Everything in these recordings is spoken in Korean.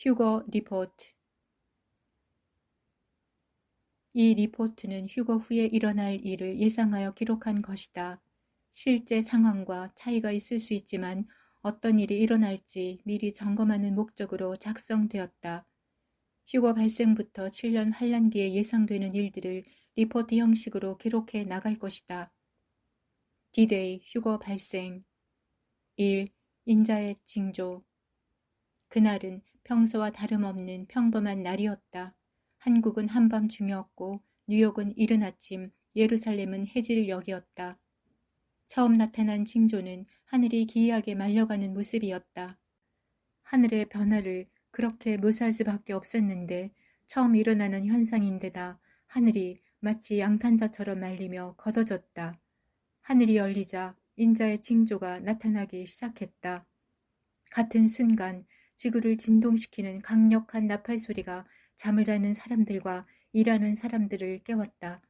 휴거 리포트 이 리포트는 휴거 후에 일어날 일을 예상하여 기록한 것이다. 실제 상황과 차이가 있을 수 있지만 어떤 일이 일어날지 미리 점검하는 목적으로 작성되었다. 휴거 발생부터 7년 환란기에 예상되는 일들을 리포트 형식으로 기록해 나갈 것이다. 디데이 휴거 발생 1. 인자의 징조 그날은 평소와 다름없는 평범한 날이었다. 한국은 한밤 중이었고 뉴욕은 이른 아침, 예루살렘은 해질녘이었다. 처음 나타난 징조는 하늘이 기이하게 말려가는 모습이었다. 하늘의 변화를 그렇게 묘사할 수밖에 없었는데 처음 일어나는 현상인데다 하늘이 마치 양탄자처럼 말리며 걷어졌다. 하늘이 열리자 인자의 징조가 나타나기 시작했다. 같은 순간 지구를 진동시키는 강력한 나팔 소리가 잠을 자는 사람들과 일하는 사람들을 깨웠다.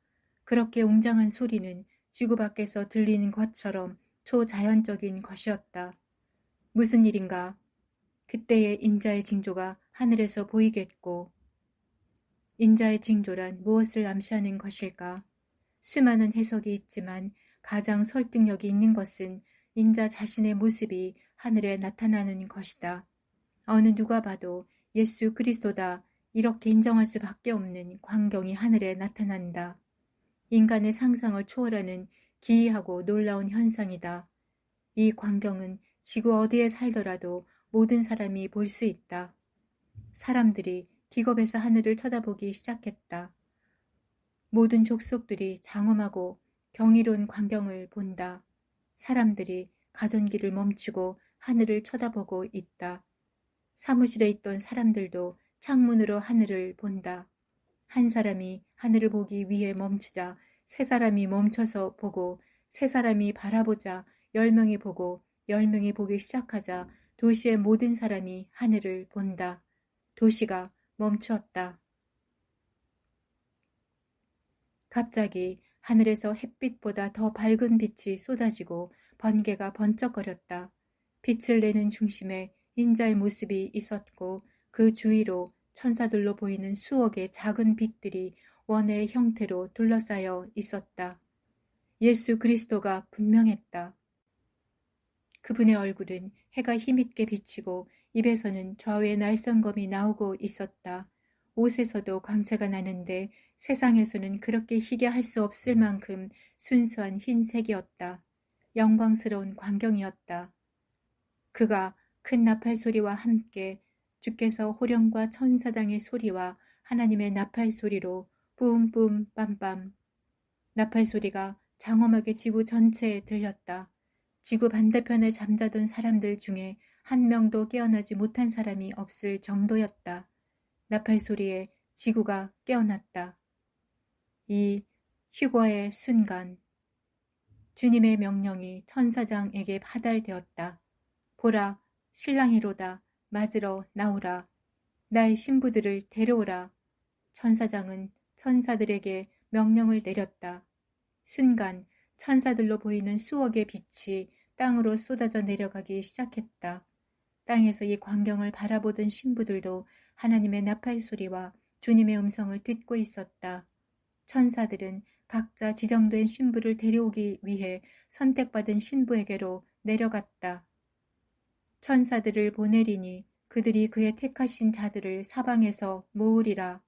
그렇게 웅장한 소리는 지구 밖에서 들리는 것처럼 초자연적인 것이었다. 무슨 일인가? 그때의 인자의 징조가 하늘에서 보이겠고, 인자의 징조란 무엇을 암시하는 것일까? 수많은 해석이 있지만 가장 설득력이 있는 것은 인자 자신의 모습이 하늘에 나타나는 것이다. 어느 누가 봐도 예수 그리스도다 이렇게 인정할 수밖에 없는 광경이 하늘에 나타난다. 인간의 상상을 초월하는 기이하고 놀라운 현상이다. 이 광경은 지구 어디에 살더라도 모든 사람이 볼 수 있다. 사람들이 기겁에서 하늘을 쳐다보기 시작했다. 모든 족속들이 장엄하고 경이로운 광경을 본다. 사람들이 가던 길을 멈추고 하늘을 쳐다보고 있다. 사무실에 있던 사람들도 창문으로 하늘을 본다. 한 사람이 하늘을 보기 위해 멈추자 세 사람이 멈춰서 보고 세 사람이 바라보자 열 명이 보고 열 명이 보기 시작하자 도시의 모든 사람이 하늘을 본다. 도시가 멈추었다. 갑자기 하늘에서 햇빛보다 더 밝은 빛이 쏟아지고 번개가 번쩍거렸다. 빛을 내는 중심에 인자의 모습이 있었고 그 주위로 천사들로 보이는 수억의 작은 빛들이 원의 형태로 둘러싸여 있었다. 예수 그리스도가 분명했다. 그분의 얼굴은 해가 힘있게 비치고 입에서는 좌우의 날성검이 나오고 있었다. 옷에서도 광채가 나는데 세상에서는 그렇게 희게 할 수 없을 만큼 순수한 흰색이었다. 영광스러운 광경이었다. 그가 큰 나팔 소리와 함께 주께서 호령과 천사장의 소리와 하나님의 나팔 소리로 뿜뿜 빰빰 나팔 소리가 장엄하게 지구 전체에 들렸다. 지구 반대편에 잠자던 사람들 중에 한 명도 깨어나지 못한 사람이 없을 정도였다. 나팔 소리에 지구가 깨어났다. 이 휴거의 순간 주님의 명령이 천사장에게 하달되었다. 보라 신랑이로다 맞으러 나오라 나의 신부들을 데려오라 천사장은 천사들에게 명령을 내렸다. 순간 천사들로 보이는 수억의 빛이 땅으로 쏟아져 내려가기 시작했다. 땅에서 이 광경을 바라보던 신부들도 하나님의 나팔 소리와 주님의 음성을 듣고 있었다. 천사들은 각자 지정된 신부를 데려오기 위해 선택받은 신부에게로 내려갔다. 천사들을 보내리니 그들이 그의 택하신 자들을 사방에서 모으리라.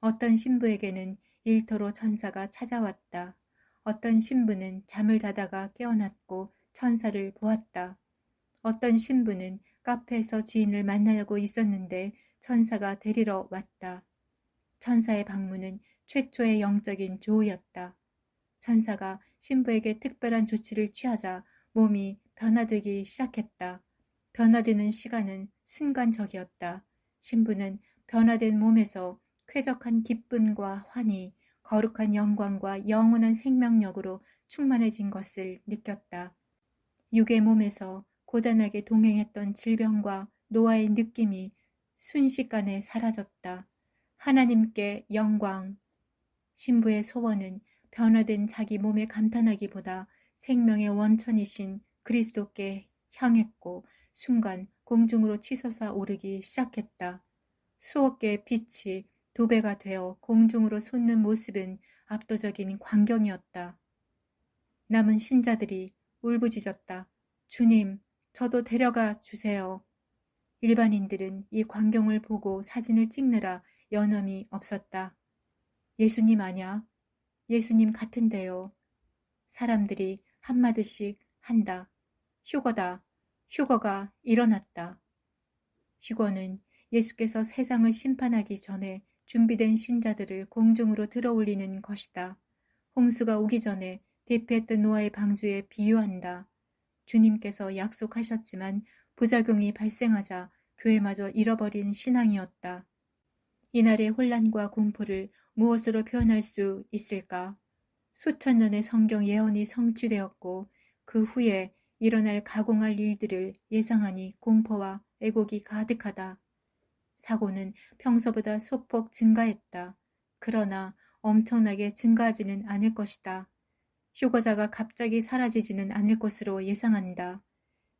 어떤 신부에게는 일터로 천사가 찾아왔다. 어떤 신부는 잠을 자다가 깨어났고 천사를 보았다. 어떤 신부는 카페에서 지인을 만나고 있었는데 천사가 데리러 왔다. 천사의 방문은 최초의 영적인 조우였다. 천사가 신부에게 특별한 조치를 취하자 몸이 변화되기 시작했다. 변화되는 시간은 순간적이었다. 신부는 변화된 몸에서 쾌적한 기쁨과 환희, 거룩한 영광과 영원한 생명력으로 충만해진 것을 느꼈다. 육의 몸에서 고단하게 동행했던 질병과 노화의 느낌이 순식간에 사라졌다. 하나님께 영광, 신부의 소원은 변화된 자기 몸에 감탄하기보다 생명의 원천이신 그리스도께 향했고 순간 공중으로 치솟아 오르기 시작했다. 수억 개의 빛이 두 배가 되어 공중으로 솟는 모습은 압도적인 광경이었다. 남은 신자들이 울부짖었다. 주님, 저도 데려가 주세요. 일반인들은 이 광경을 보고 사진을 찍느라 연함이 없었다. 예수님 아냐? 예수님 같은데요. 사람들이 한마디씩 한다. 휴거다. 휴거가 일어났다. 휴거는 예수께서 세상을 심판하기 전에 준비된 신자들을 공중으로 들어올리는 것이다. 홍수가 오기 전에 대피했던 노아의 방주에 비유한다. 주님께서 약속하셨지만 부작용이 발생하자 교회마저 잃어버린 신앙이었다. 이날의 혼란과 공포를 무엇으로 표현할 수 있을까? 수천 년의 성경 예언이 성취되었고 그 후에 일어날 가공할 일들을 예상하니 공포와 애곡이 가득하다. 사고는 평소보다 소폭 증가했다. 그러나 엄청나게 증가하지는 않을 것이다. 휴거자가 갑자기 사라지지는 않을 것으로 예상한다.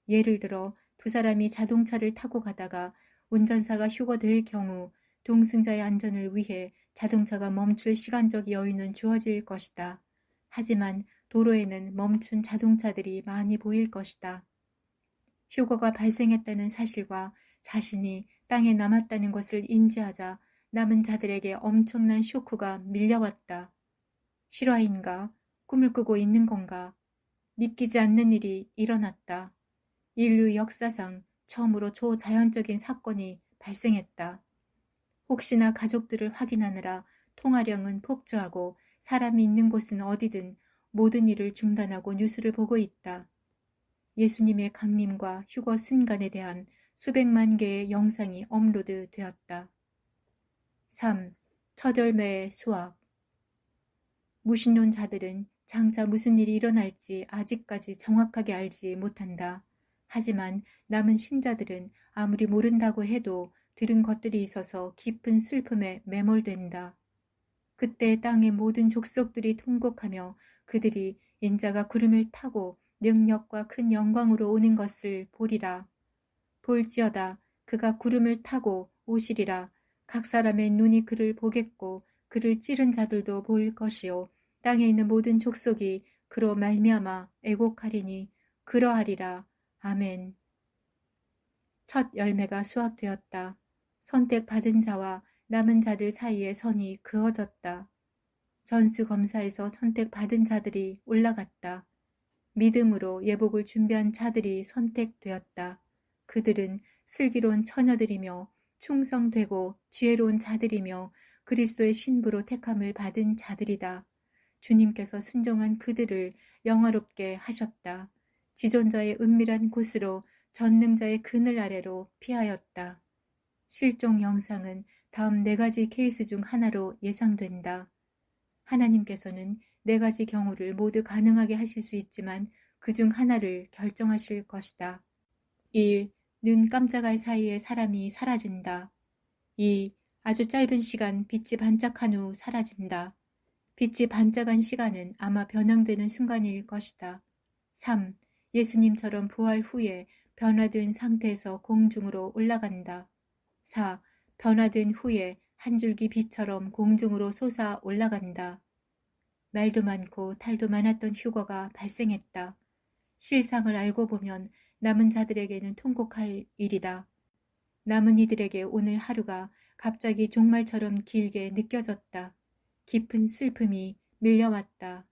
예를 들어 두 사람이 자동차를 타고 가다가 운전사가 휴거될 경우 동승자의 안전을 위해 자동차가 멈출 시간적 여유는 주어질 것이다. 하지만 도로에는 멈춘 자동차들이 많이 보일 것이다. 휴거가 발생했다는 사실과 자신이 땅에 남았다는 것을 인지하자 남은 자들에게 엄청난 쇼크가 밀려왔다. 실화인가? 꿈을 꾸고 있는 건가? 믿기지 않는 일이 일어났다. 인류 역사상 처음으로 초자연적인 사건이 발생했다. 혹시나 가족들을 확인하느라 통화량은 폭주하고 사람이 있는 곳은 어디든 모든 일을 중단하고 뉴스를 보고 있다. 예수님의 강림과 휴거 순간에 대한 수백만 개의 영상이 업로드 되었다. 3. 첫 열매의 수확 무신론자들은 장차 무슨 일이 일어날지 아직까지 정확하게 알지 못한다. 하지만 남은 신자들은 아무리 모른다고 해도 들은 것들이 있어서 깊은 슬픔에 매몰된다. 그때 땅의 모든 족속들이 통곡하며 그들이 인자가 구름을 타고 능력과 큰 영광으로 오는 것을 보리라. 볼지어다 그가 구름을 타고 오시리라. 각 사람의 눈이 그를 보겠고 그를 찌른 자들도 볼 것이요. 땅에 있는 모든 족속이 그로 말미암아 애곡하리니 그러하리라. 아멘. 첫 열매가 수확되었다. 선택받은 자와 남은 자들 사이에 선이 그어졌다. 전수 검사에서 선택받은 자들이 올라갔다. 믿음으로 예복을 준비한 자들이 선택되었다. 그들은 슬기로운 처녀들이며 충성되고 지혜로운 자들이며 그리스도의 신부로 택함을 받은 자들이다. 주님께서 순종한 그들을 영화롭게 하셨다. 지존자의 은밀한 곳으로 전능자의 그늘 아래로 피하였다. 실종 영상은 다음 네 가지 케이스 중 하나로 예상된다. 하나님께서는 네 가지 경우를 모두 가능하게 하실 수 있지만 그 중 하나를 결정하실 것이다. 1. 눈 깜짝할 사이에 사람이 사라진다. 2. 아주 짧은 시간 빛이 반짝한 후 사라진다. 빛이 반짝한 시간은 아마 변형되는 순간일 것이다. 3. 예수님처럼 부활 후에 변화된 상태에서 공중으로 올라간다. 4. 변화된 후에 한 줄기 빛처럼 공중으로 솟아 올라간다. 말도 많고 탈도 많았던 휴거가 발생했다. 실상을 알고 보면 남은 자들에게는 통곡할 일이다. 남은 이들에게 오늘 하루가 갑자기 종말처럼 길게 느껴졌다. 깊은 슬픔이 밀려왔다.